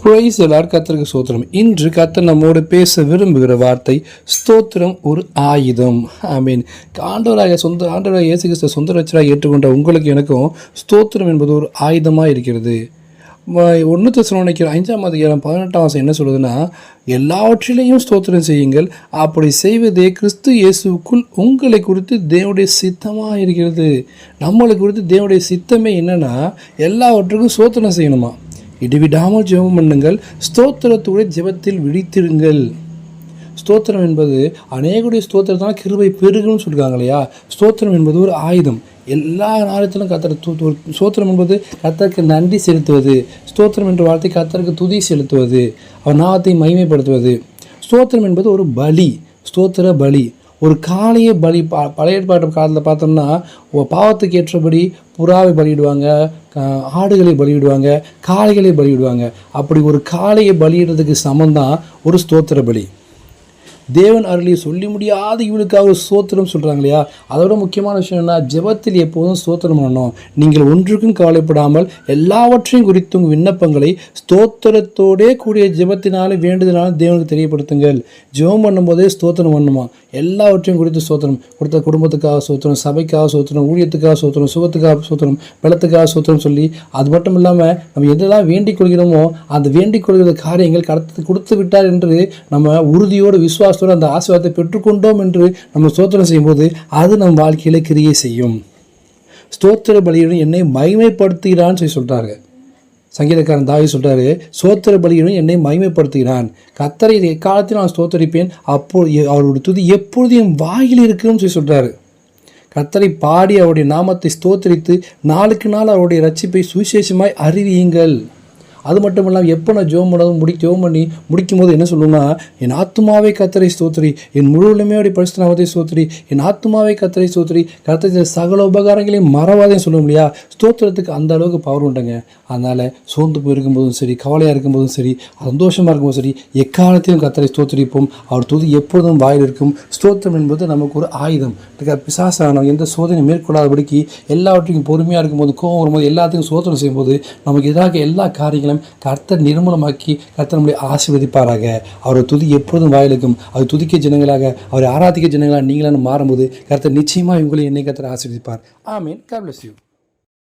Price எல்லார் கத்தருக்கு ஸ்தோத்திரம் இன்று கத்தர் நம்மோடு பேச விரும்புகிற வார்த்தை ஸ்தோத்திரம் ஒரு ஆயுதம். ஐ மீன் ஆண்டவராக சொந்த ஆண்டவராக இயேசு கிறிஸ்த சொந்த ரச்சராக ஏற்றுக்கொண்ட உங்களுக்கு எனக்கும் ஸ்தோத்திரம் என்பது ஒரு ஆயுதமாக இருக்கிறது. ஒன்று தசனோனிக்கிற ஐந்தாம் அதிகாரம் பதினெட்டாம் வாசம் என்ன சொல்லுதுன்னா எல்லாவற்றிலையும் ஸ்தோத்திரம் செய்யுங்கள். அப்படி செய்வதே கிறிஸ்து இயேசுக்குள் உங்களை குறித்து தேவனுடைய சித்தமாக இருக்கிறது. நம்மளை குறித்து தேவனுடைய சித்தமே என்னென்னா எல்லாவற்றுக்கும் ஸ்தோத்திரம் செய்யணுமா? இடிவிடாமல் ஜெபம் பண்ணுங்கள். ஸ்தோத்திரத்துடைய ஜெபத்தில் விழித்திருங்கள். ஸ்தோத்திரம் என்பது அநேகருடைய ஸ்தோத்திரத்தால் கிருபை பெருகுன்னு சொல்கிறாங்க இல்லையா? ஸ்தோத்திரம் என்பது ஒரு ஆயுதம். எல்லா நேரத்திலும் கத்தர் ஸ்தோத்திரம் என்பது கத்தருக்கு நன்றி செலுத்துவது. ஸ்தோத்திரம் என்ற வார்த்தை கத்தருக்கு துதி செலுத்துவது. அவர் நாமத்தை மகிமைப்படுத்துவது. ஸ்தோத்திரம் என்பது ஒரு பலி. ஸ்தோத்திர பலி. ஒரு காளையை பலி பா பழைய ஏற்பாட்டு காலத்தில் பார்த்தோம்னா பாவத்துக்கு ஏற்றபடி புறாவை பலியிடுவாங்க ஆடுகளை பலியிடுவாங்க காளைகளை பலியிடுவாங்க. அப்படி ஒரு காளையை பலியிடுறதுக்கு சமந்தான் ஒரு ஸ்தோத்திர பலி. தேவன் அருளியை சொல்லி முடியாத இவளுக்காக ஒரு சொல்கிறாங்க இல்லையா அதோட முக்கியமான விஷயம் என்ன ஜெபத்தில் எப்போதும் சோத்திரம் பண்ணணும். நீங்கள் ஒன்றுக்கும் கவலைப்படாமல் எல்லாவற்றையும் குறித்தும் விண்ணப்பங்களை ஸ்தோத்திரத்தோடே கூடிய ஜெபத்தினாலே வேண்டுதனாலும் தேவனுக்கு தெரியப்படுத்துங்கள். ஜெபம் பண்ணும்போதே ஸ்தோத்திரம் பண்ணுமா? எல்லாவற்றையும் குறித்து சோத்திரம். கொடுத்த குடும்பத்துக்காக சோத்திரம் சபைக்காக சோத்திரம் ஊழியத்துக்காக சோத்திரம் சுகத்துக்காக சோத்திரம் பலத்துக்காக சோத்திரம் சொல்லி அது மட்டும் இல்லாமல் நம்ம எதெல்லாம் வேண்டிக் கொள்கிறோமோ அந்த வேண்டிக் கொள்கிற காரியங்கள் கடத்து கொடுத்து விட்டார் என்று நம்ம உறுதியோடு விசுவாசத்தோடு அந்த ஆசீர்வாதத்தை பெற்றுக்கொண்டோம் என்று நம்ம ஸ்தோத்திரம் செய்யும்போது அது நம் வாழ்க்கையில் கிரியை செய்யும். ஸ்தோத்திர பலியுடன் என்னை மகிமைப்படுத்துகிறான்னு சொல்லி சொல்கிறாங்க சங்கீதக்காரன் தாவி சொல்கிறாரு சோத்திர பலியுடன் என்னை மகிமைப்படுத்துகிறான். கத்தரை எக்காலத்தில் நான் ஸ்தோத்தரிப்பேன் அப்போ அவருடைய துதி எப்பொழுதும் என் வாயில் இருக்குன்னு சொல்லி சொல்கிறாரு கத்தரை பாடி அவருடைய நாமத்தை ஸ்தோத்தரித்து நாளுக்கு நாள் அவருடைய ரட்சிப்பை சுவிசேஷமாய் அறிவியுங்கள். அது மட்டும் இல்லாமல் எப்போ நான் ஜோம் பண்ணதும் முடி ஜோம் பண்ணி முடிக்கும் போது என்ன சொல்லுவோம்னா என் ஆத்துமாவை கத்தரை ஸ்தோத்திரி என் முழு உலமையோடைய பரிசு நாமத்தை ஸ்தோத்திரி என் ஆத்துமாவை கத்தரை ஸ்தோத்திரி கத்தரை சகல உபகாரங்களையும் மறவாதையும் சொல்லுவோம் இல்லையா ஸ்தோத்திரத்துக்கு அந்த அளவுக்கு பவர் உண்டுங்க. அதனால் சோர்ந்து போயிருக்கும் போதும் சரி கவலையாக இருக்கும்போதும் சரி சந்தோஷமாக இருக்கும்போதும் சரி எக்காலத்தையும் கத்தரை ஸ்தோத்திரிப்போம். அவர் துதி எப்பொழுதும் வாயில் இருக்கும். ஸ்தோத்திரம் என்பது நமக்கு ஒரு ஆயுதம். பிசாசானம் எந்த சோதனை மேற்கொள்ளாதபடிக்கு எல்லாவற்றையும் பொறுமையாக இருக்கும்போது கோவம் வரும்போது எல்லாத்துக்கும் சோதனை செய்யும்போது நமக்கு எதிராக எல்லா காரியங்களும் கர்த்தர் நிர்மூலமாக்கி கர்த்தர் நம்முடைய ஆசீர்வதிப்பாராக. அவர் துதி எப்பொழுதும் வாயிலுக்கும் அவர் துதிக்க ஜனங்களாக அவர் ஆராதிக்க ஜனங்களாக நீங்களான மாறும்போது கர்த்தர் நிச்சயமாக உங்களை என்னை கர்த்தர் ஆசீர்வதிப்பார். ஆமீன். God bless